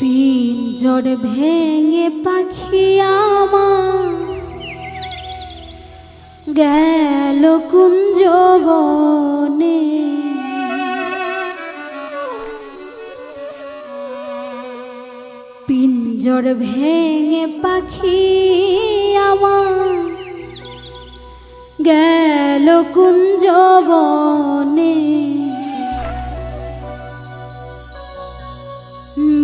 পিঞ্জর ভেঙে পাখি আমার। গেল কুঞ্জ বনে। পিঞ্জর ভেঙে পাখি আমার। গেল কুঞ্জ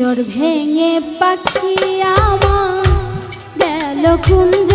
পিঞ্জর ভেঙে পাখি আমার গেল কুঞ্জ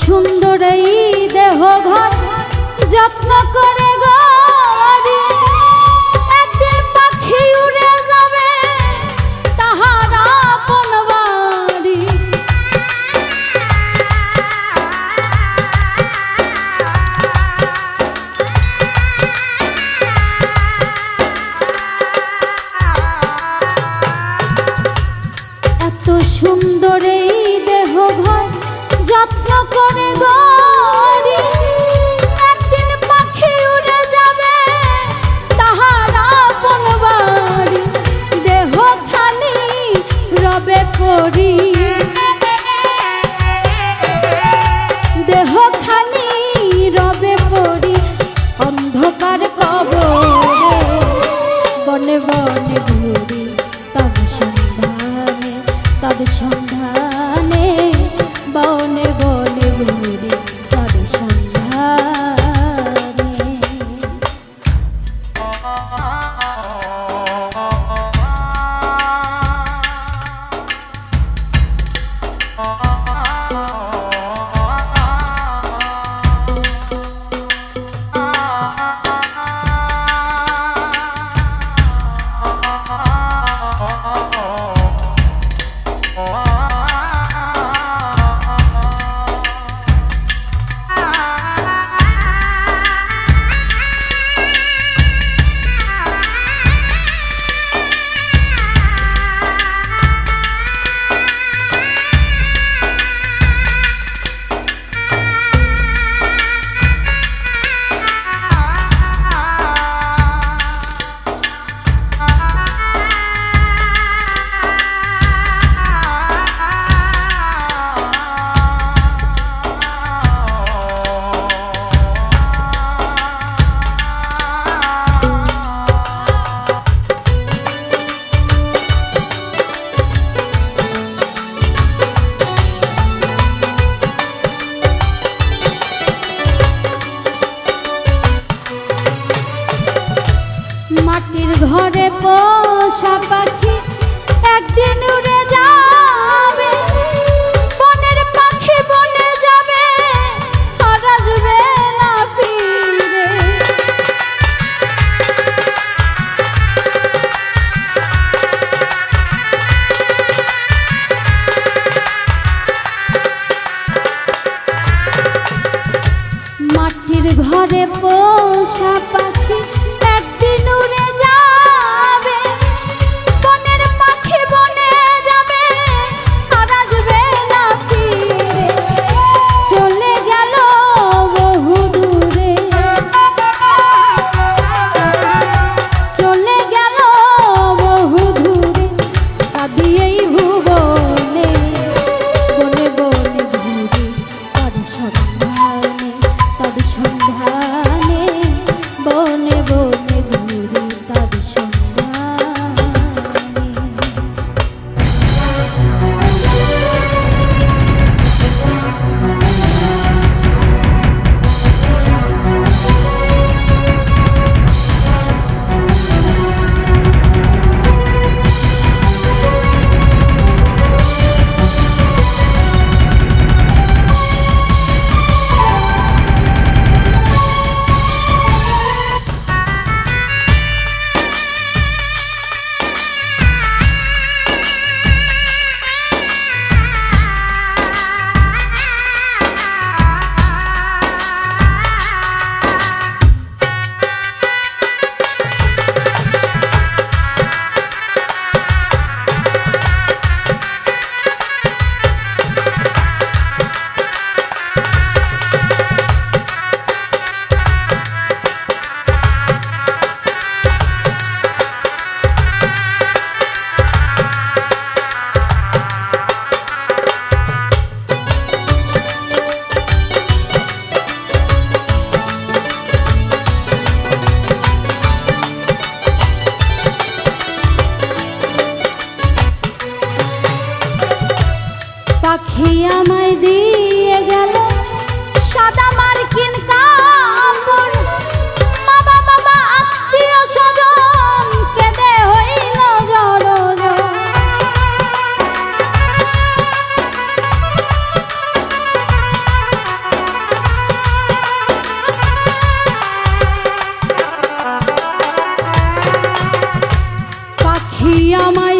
সুন্দর এই দেহ ঘর যত্ন করে পোষা পাখি।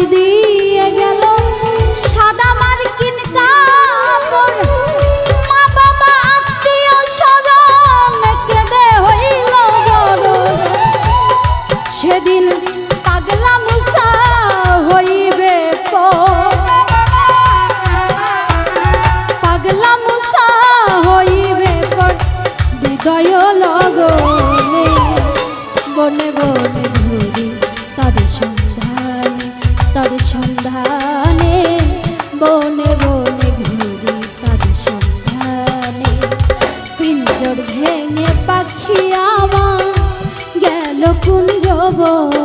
দিয়ে গেল সাদা ভেঙে পাখি আমার গেল কুঞ্জবন